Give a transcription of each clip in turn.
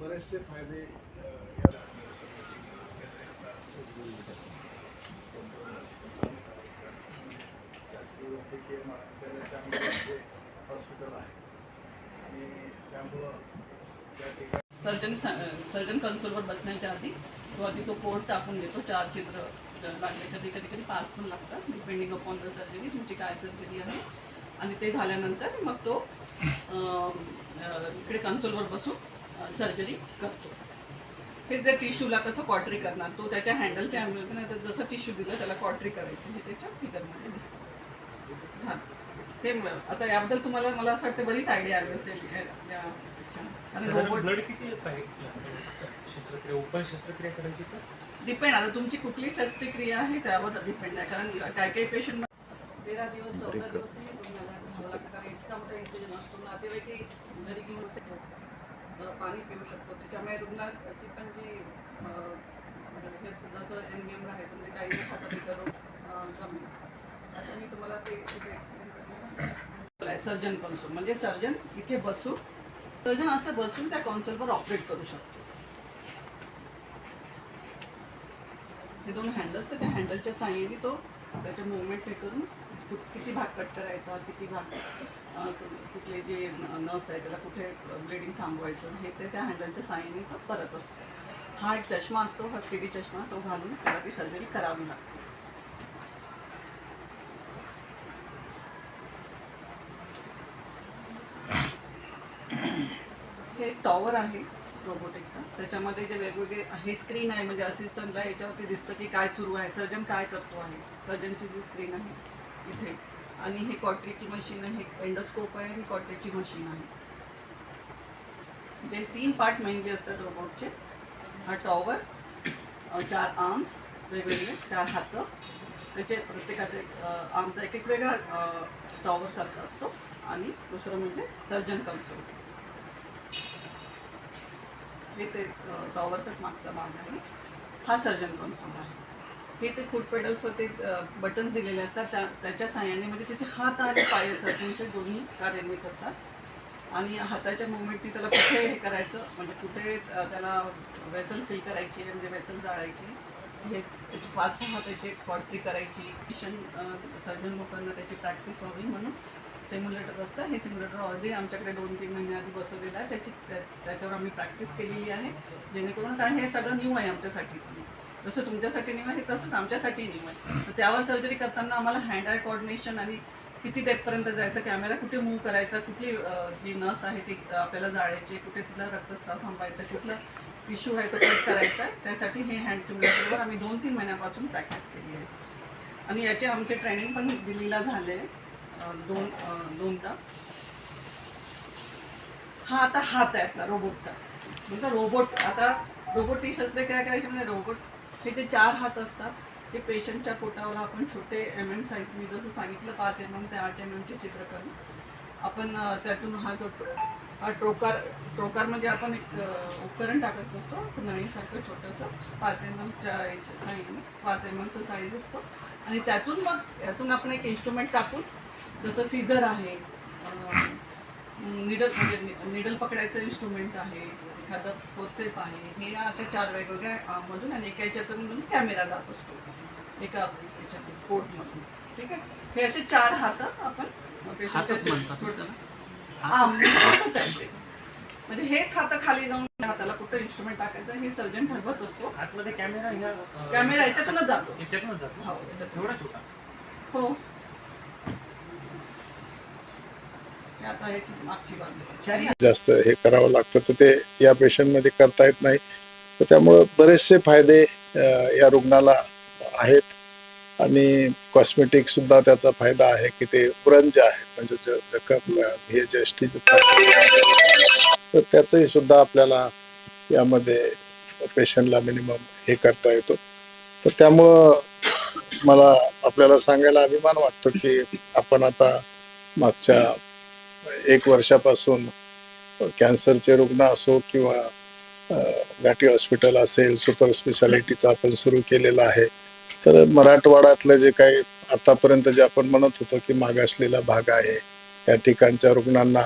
बरेचसे फायदे शासकीय वैद्यकीय महाविद्यालयाच्या हॉस्पिटल आहे आणि त्यामुळं त्या ठिकाणी सर्जन सर्जन कन्सोलवर बसण्याच्या आधी तो आधी तो कोर्ट टाकून देतो चार चित्र लागले कधी कधी कधी पाच पण लागतात डिपेंडिंग अपॉन द सर्जरी तुमची काय सर्जरी आहे. आणि ते झाल्यानंतर मग तो इकडे कन्सोलवर बसून सर्जरी करतो. हेच त्या टिश्यूला कसं कॉटरी करणार तो त्याच्या हँडलच्या अँगल पण आता जसं टिश्यू दिलं त्याला कॉटरी करायचं हे त्याच्या फिगरमध्ये दिसतं. झालं. हे आता याबद्दल तुम्हाला मला असं वाटतं बरीच आयडिया आली असेल. शस्त्रक्रिया करायची डिपेंड आता तुमची कुठली शस्त्रक्रिया आहे त्यावर डिपेंड आहे. कारण काय काही पेशंट तेरा दिवस चौदा तुम्हाला राहावं लागतं कारण इतका मोठा इन्सिजन असतो. नातेवाईकही घरी घेऊन असे अ, पाणी पिऊ शकतो. त्याच्यामुळे रुग्णाची पण जी म्हणजे जसं एनजीएम राहायचं म्हणजे काही खातात ते करून कमी आता मी तुम्हाला ते एक्सप्लेन सर्जन कन्सोल म्हणजे सर्जन इथे बसून सर्जन असं बसून त्या कॉन्सोलवर ऑपरेट करू शकतो. हे दोन हँडल्स आहेत. त्या हँडलच्या साह्याने तो त्याचे मुवमेंट हे करून किती भाग कट करायचा किती भाग कुठले जे नस आहे त्याला कुठे ब्लिडिंग थांबवायचं हे ते त्या हँडलच्या साह्याने तो करत असतो. हा एक चष्मा असतो हा थ्री चष्मा तो घालून त्याला ती सर्जरी करावी लागते. हे टॉवर आहे रोबोटिकचा. त्याच्यामध्ये जे वेगवेगळे हे स्क्रीन आहे म्हणजे असिस्टंटला याच्यावरती दिसतं की काय सुरू आहे सर्जन काय करतो आहे. सर्जनची जी स्क्रीन आहे इथे. आणि हे कॉटरीची मशीन आहे एंडोस्कोप आहे आणि कॉटरीची मशीन आहे. म्हणजे तीन पार्ट मेनली असतात रोबोटचे हा टॉवर चार आर्म्स वेगवेगळे चार हात. त्याचे प्रत्येकाचे आमचा एक एक वेगळा टॉवरसारखा असतो. आणि दुसरं म्हणजे सर्जन कन्सोल हे ते टॉवरचाच मागचा भाग आहे. हा सर्जन कन्सोल आहे. हे ते फूट पेडल्सवरती बटन्स दिलेले असतात. त्या त्याच्या साह्याने म्हणजे त्याचे हात आणि पाय सर्जनचे दोन्ही कार्यान्वित असतात. आणि हाताच्या मुवमेंटनी त्याला कुठे हे करायचं म्हणजे कुठे त्याला वेसल सील करायची म्हणजे वेसल जाळायची हे त्याची पाच सहा त्याचे कॉट्री करायची किशन सर्जन लोकांना त्याची प्रॅक्टिस व्हावी म्हणून सिम्युलेटर असतं. हे सिम्युलेटर ऑलरेडी आमच्याकडे दोन तीन महिने आधी बसवलेलं आहे. त्याची त्याच्यावर आम्ही प्रॅक्टिस केलेली आहे जेणेकरून कारण हे सगळं न्यू आहे आमच्यासाठी. जसं तुमच्यासाठी नियम आहे तसंच आमच्यासाठी नियम आहे तर त्यावर सर्जरी करताना आम्हाला हँड आय कोऑर्डिनेशन आणि किती डेपपर्यंत जायचं कॅमेरा कुठे मूव्ह करायचा कुठली जी नस आहे ती आपल्याला जाळायची कुठे तिला रक्तस्राव थांबायचा कुठला इश्यू आहे तो कट करायचा त्यासाठी हे हँड सिम्युलेटरवर आम्ही दोन तीन महिन्यापासून प्रॅक्टिस केली आहे. आणि याचे आमचे ट्रेनिंग पण दिल्लीला झाले दोन दोनदा. हा आता हात आहे आपला रोबोटचा म्हणजे रोबोट आता रोबोट इशस्त्रे काय करायचे म्हणजे रोबोट हे जे चार हात असतात हे पेशंटच्या पोटावर आपण छोटे एम एम साईज मी जसं सांगितलं पाच एम एम ते आठ एम एमचे चित्र करून आपण त्यातून हा जो हा टोकार टोकार म्हणजे आपण एक उपकरण टाकत असतो असं नळीसारखं छोटंसं पाच एम एमच्या साईजने पाच एम एमचं साईज असतो. आणि त्यातून मग यातून आपण एक इन्स्ट्रुमेंट टाकून जसं सीझर आहे निडल म्हणजे निडल पकडायचं इन्स्ट्रुमेंट आहे एखादं फोर्सेप आहे. हे अशा चार वेगवेगळ्या मधून आणि एका याच्यातून कॅमेरा जात असतो. एका याच्यातून पोर्टमधून ठीक आहे? हे असे चार हात आपण? हा, म्हणजे हातच आहे. ते. म्हणजे हेच हात खाली जाऊन हाताला कुठं इन्स्ट्रुमेंट टाकायचं हे सर्जन ठरवत असतो. आतमध्ये कॅमेरा याच्यातूनच जातो. याच्यातूनच जातो. हो हो हे आता ह्याची मागची बाजू चारी जास्त हे करावं लागतं तर ते या पेशंटमध्ये करता येत नाही. तर त्यामुळं बरेचसे फायदे या रुग्णाला आहेत. आणि कॉस्मेटिक सुद्धा त्याचा फायदा आहे की ते उरण जे आहे म्हणजे जखम हे जे तर त्याचंही सुद्धा आपल्याला यामध्ये पेशंटला मिनिमम हे करता येतो. तर त्यामुळं मला आपल्याला सांगायला अभिमान वाटतो की आपण आता मागच्या एक वर्षापासून कॅन्सरचे रुग्ण असो किंवा घाटी हॉस्पिटल असेल सुपर स्पेशालिटीचं आपण सुरू केलेलं आहे. तर मराठवाड्यातलं जे काही आतापर्यंत जे आपण म्हणत होतो की मागासलेला भाग आहे या ठिकाणच्या रुग्णांना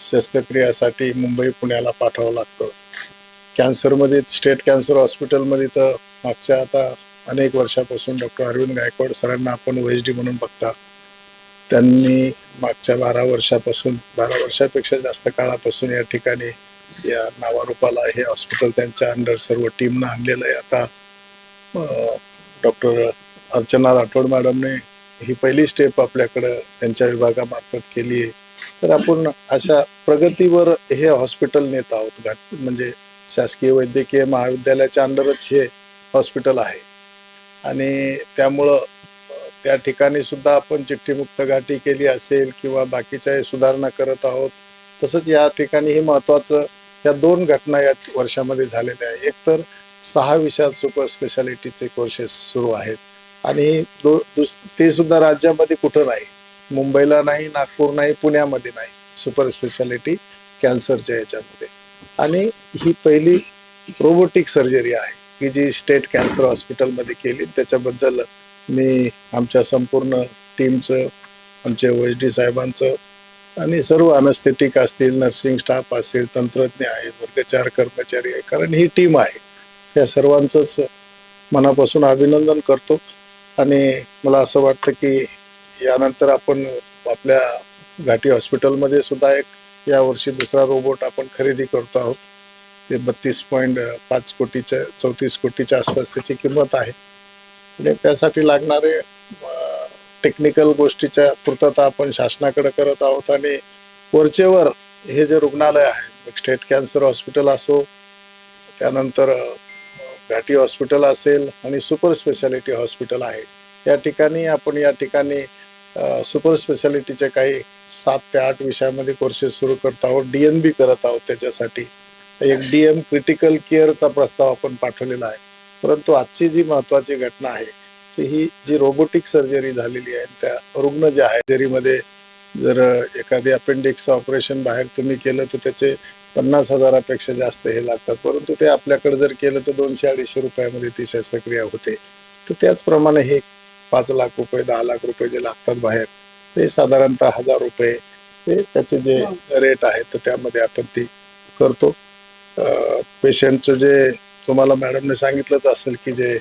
शस्त्रक्रियासाठी मुंबई पुण्याला पाठवावं लागतं. कॅन्सरमध्ये स्टेट कॅन्सर हॉस्पिटलमध्ये तर मागच्या आता अनेक वर्षापासून डॉक्टर अरविंद गायकवाड सरांना आपण ओ एच डी म्हणून बघता. त्यांनी मागच्या बारा वर्षापासून बारा वर्षापेक्षा जास्त काळापासून या ठिकाणी या नावारूपाला हे हॉस्पिटल त्यांच्या अंडर सर्व टीमनं आणलेलं आहे. आता डॉक्टर अर्चना राठोड मॅडमने ही पहिली स्टेप आपल्याकडं त्यांच्या विभागामार्फत केली आहे. तर आपण अशा प्रगतीवर हे हॉस्पिटल नेत आहोत. घाट म्हणजे शासकीय वैद्यकीय महाविद्यालयाच्या अंडरच हे हॉस्पिटल आहे. आणि त्यामुळं त्या ठिकाणी सुद्धा आपण चिठ्ठीमुक्त घाटी केली असेल किंवा बाकीच्या सुधारणा करत आहोत तसंच या ठिकाणी हे महत्वाचं या दोन घटना या वर्षामध्ये झालेल्या आहे एक तर सहा विषयात सुपर स्पेशालिटीचे कोर्सेस सुरू आहेत आणि दो ते सुद्धा राज्यामध्ये कुठं नाही. मुंबईला नाही नागपूर नाही पुण्यामध्ये नाही. सुपर स्पेशालिटी कॅन्सरच्या याच्यामध्ये. आणि ही पहिली रोबोटिक सर्जरी आहे की जी स्टेट कॅन्सर हॉस्पिटलमध्ये केली त्याच्याबद्दल मी आमच्या संपूर्ण टीमचं आमचे ओ एच डी साहेबांचं आणि सर्व अनस्थेटिक असतील नर्सिंग स्टाफ असेल तंत्रज्ञ आहे वर्गचार कर्मचारी आहे कारण ही टीम आहे. या सर्वांचंच मनापासून अभिनंदन करतो आणि मला असं वाटतं की यानंतर आपण आपल्या घाटी हॉस्पिटलमध्ये सुद्धा एक यावर्षी दुसरा रोबोट आपण खरेदी करतो आहोत. ते बत्तीस पॉईंट पाच कोटीच्या चौतीस कोटीच्या आसपास त्याची किंमत आहे. म्हणजे त्यासाठी लागणारे टेक्निकल गोष्टीच्या पूर्तता आपण शासनाकडे करत आहोत आणि वरचेवर हे जे रुग्णालय आहे स्टेट कॅन्सर हॉस्पिटल असो त्यानंतर घाटी हॉस्पिटल असेल आणि सुपर स्पेशालिटी हॉस्पिटल आहे. या ठिकाणी आपण या ठिकाणी सुपर स्पेशालिटीचे काही सात ते आठ विषयामध्ये कोर्सेस सुरू करत आहोत डी एन बी करत आहोत त्याच्यासाठी. एक डी एम क्रिटिकल केअरचा प्रस्ताव आपण पाठवलेला आहे. परंतु आजची जी महत्वाची घटना आहे ती ही जी रोबोटिक सर्जरी झालेली आहे त्या रुग्ण जे आहे सर्जरीमध्ये जर एखादी अपेंडिक्सचं ऑपरेशन बाहेर तुम्ही केलं तर त्याचे पन्नास हजारापेक्षा जास्त हे लागतात. परंतु ते आपल्याकडे जर केलं तर दोनशे अडीचशे रुपयामध्ये ती शस्त्रक्रिया होते. तर त्याचप्रमाणे हे पाच लाख रुपये दहा लाख रुपये जे लागतात बाहेर ते साधारणतः हजार रुपये ते त्याचे जे रेट आहेत तर त्यामध्ये आपण ती करतो. पेशंटचं जे तुम्हाला मॅडमने सांगितलंच असेल की जे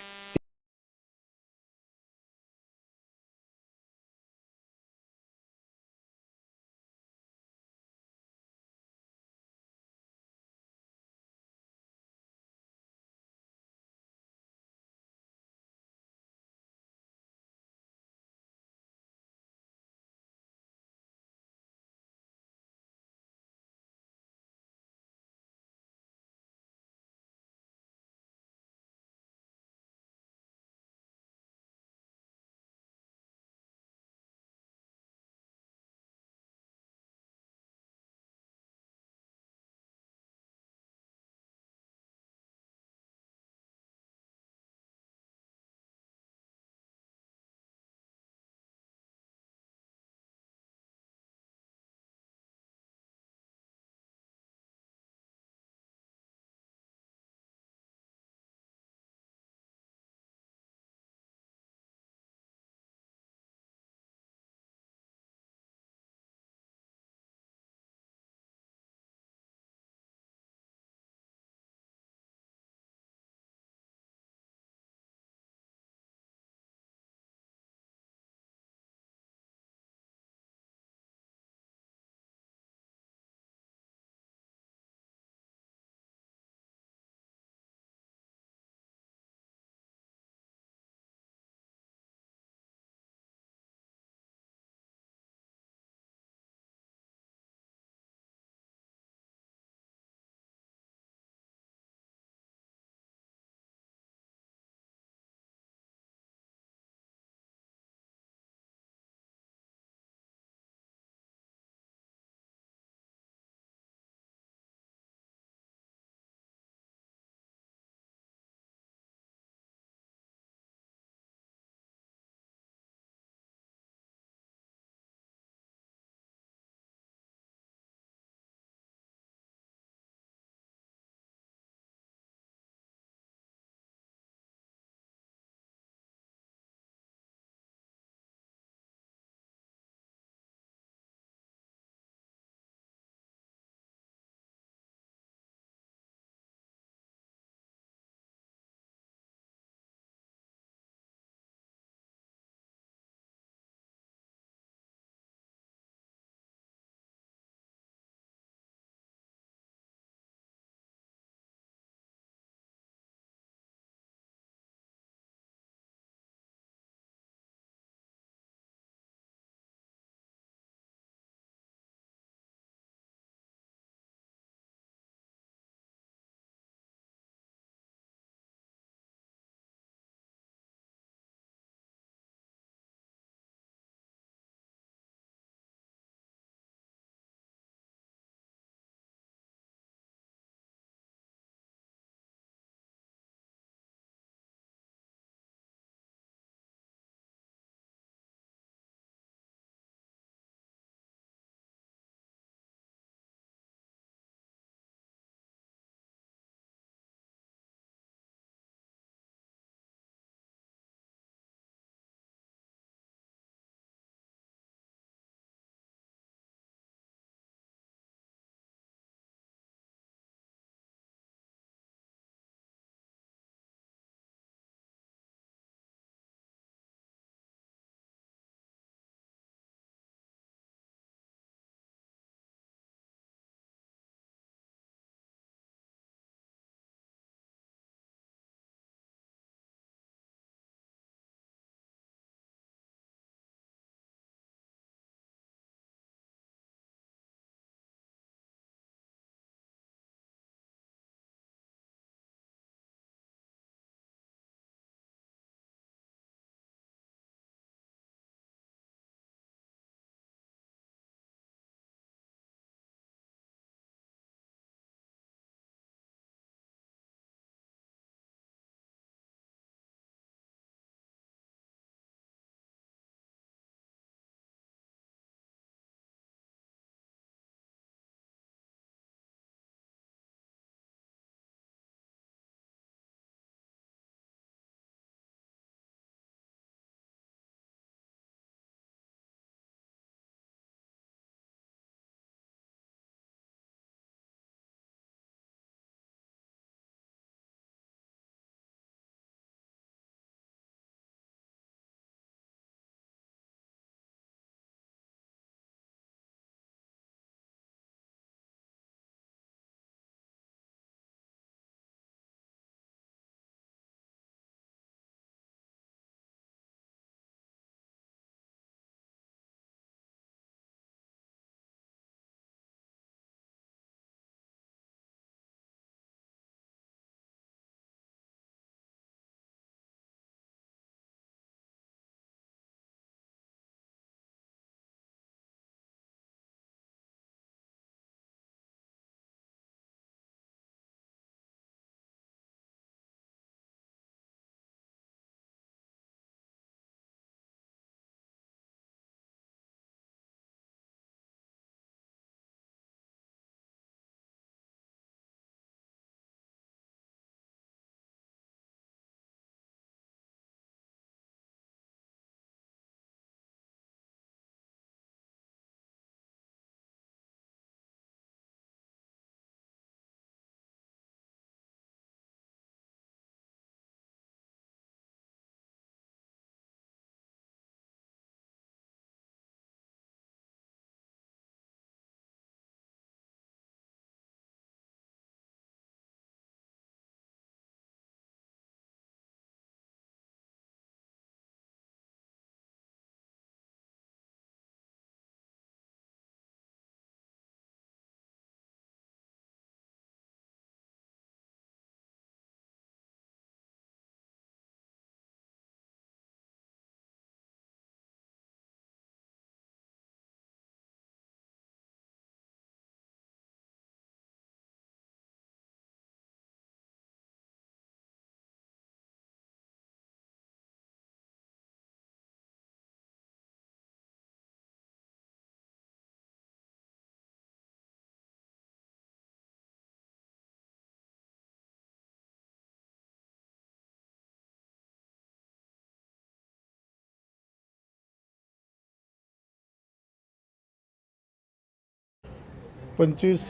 पंचवीस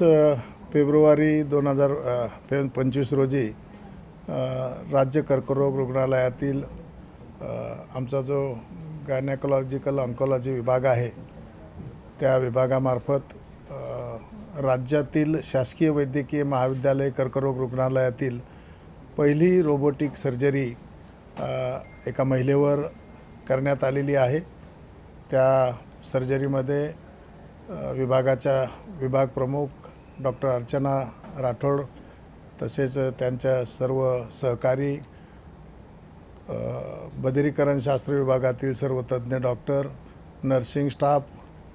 फेब्रुवारी दोन हजार पंचवीस रोजी राज्य कर्करोग रुग्णालयातील आमचा जो गायनॅकोलॉजिकल ऑन्कॉलॉजी विभाग आहे त्या विभागामार्फत राज्यातील शासकीय वैद्यकीय महाविद्यालय कर्करोग रुग्णालयातील पहिली रोबोटिक सर्जरी एका महिलेवर करण्यात आलेली आहे. त्या सर्जरीमध्ये विभागाच्या विभाग प्रमुख डॉक्टर अर्चना राठोड तसेच त्यांच्या सर्व सहकारी बदरीकरण बदिरीकरणशास्त्र विभागातील सर्व तज्ज्ञ डॉक्टर नर्सिंग स्टाफ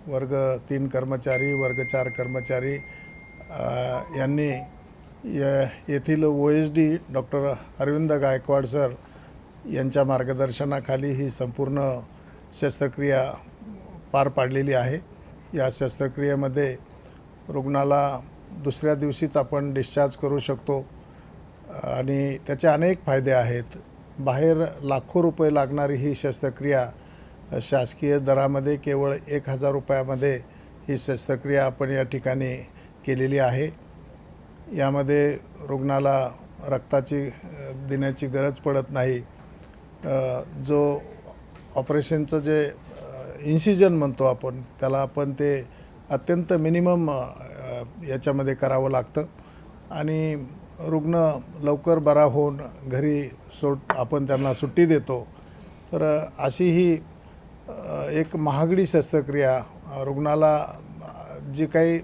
वर्ग तीन कर्मचारी वर्ग चार कर्मचारी यांनी य- येथील O S D doctor Arvind Gaikwad sir यांच्या मार्गदर्शनाखाली ही संपूर्ण शस्त्रक्रिया पार पाडलेली आहे. या शस्त्रक्रियेमध्ये रुग्णाला दुसऱ्या दिवशीच आपण डिस्चार्ज करू शकतो. आणि त्याचे अनेक फायदे आहेत. बाहेर लाखो रुपये लागणारी ही शस्त्रक्रिया शासकीय दरामध्ये केवळ एक हजार रुपयामध्ये ही शस्त्रक्रिया आपण या ठिकाणी केलेली आहे. यामध्ये रुग्णाला रक्ताची देण्याची गरज पडत नाही. जो ऑपरेशनचं जे इन्सिजन म्हणतो आपण त्याला आपण ते अत्यंत मिनिमम याच्यामध्ये करावं लागतं. आणि रुग्ण लवकर बरा होऊन घरी सोड आपण त्यांना सुट्टी देतो. तर अशी ही एक महागडी शस्त्रक्रिया रुग्णाला जी काही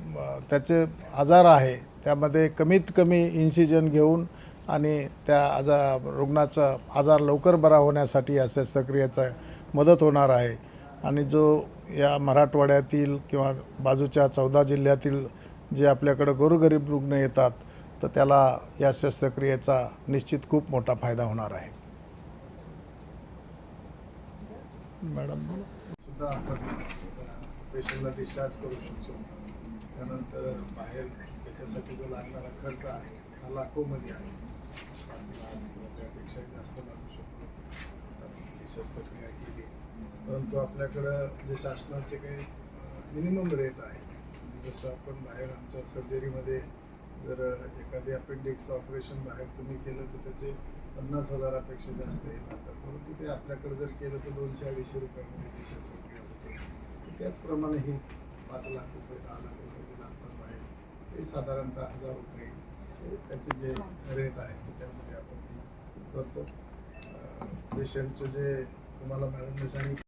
त्याचे आजार आहे त्यामध्ये कमीत कमी इन्सिजन घेऊन आणि त्या आजार रुग्णाचा आजार लवकर बरा होण्यासाठी या शस्त्रक्रियेचा मदत होणार आहे. आणि जो या मराठवाड्यातील किंवा बाजूच्या चौदा जिल्ह्यातील जे आपल्याकडं गोरगरीब रुग्ण येतात तर त्याला या शस्त्रक्रियेचा निश्चित खूप मोठा फायदा होणार आहे. मॅडम सुद्धा आपण पेशंटला डिस्चार्ज करू शकतो. त्यानंतर बाहेर त्याच्यासाठी जो लागणारा खर्च आहे हा लाखोमध्ये आहे. पाच लाख किंवा त्यापेक्षाही जास्त लागू शकतो. आपण शस्त्रक्रिया केली. परंतु आपल्याकडं जे शासनाचे काही मिनिमम रेट आहे जसं आपण बाहेर आमच्या सर्जरीमध्ये जर एखादे अपेंडिक्सचं ऑपरेशन बाहेर तुम्ही केलं तर त्याचे पन्नास हजारापेक्षा जास्त हे लागतात परंतु ते आपल्याकडे जर केलं तर दोनशे अडीचशे रुपयामध्ये ती शस्त्रक्रिया होते. त्याचप्रमाणे ही पाच लाख रुपये दहा लाख रुपये जे लागतात बाहेर ते साधारणतः हजार रुपये हे त्याचे जे रेट आहे त्यामध्ये आपण करतो. पेशंटचं जे तुम्हाला मॅडमने सांगितलं